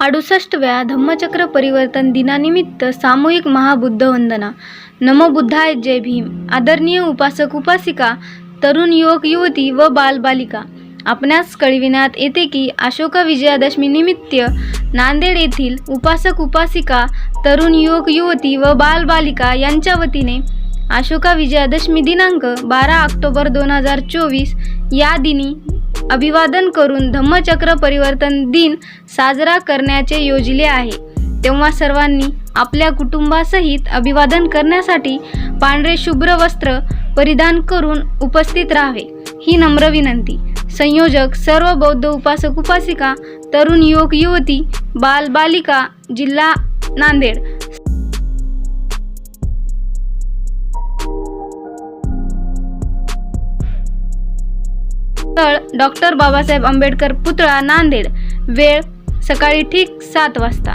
अडुसष्टव्या धम्मचक्र परिवर्तन दिनानिमित्त सामूहिक महाबुद्ध वंदना नमो बुद्धाय जय भीम. आदरणीय उपासक उपासिका तरुण युवक युवती व बालबालिका. आपणास कळविण्यात येते की अशोका विजयादशमी निमित्त नांदेड येथील उपासक उपासिका तरुण युवक युवती व बालबालिका यांच्या वतीने अशोका विजयादशमी दिनांक बारा ऑक्टोबर दोन हजार चोवीस या दिनी अभिवादन करून धम्मचक्र परिवर्तन दिन साजरा करण्याचे योजले आहे. तेव्हा सर्वांनी आपल्या कुटुंबासहित अभिवादन करण्यासाठी पांढरे शुभ्र वस्त्र परिधान करून उपस्थित राहावे. ही नम्र विनंती. संयोजक सर्व बौद्ध उपासक उपासिका तरुण युवक युवती बालबालिका जिल्हा नांदेड स्थळ डॉक्टर बाबासाहेब आंबेडकर पुतळा नांदेड. वेळ सकाळी ठीक सात वाजता.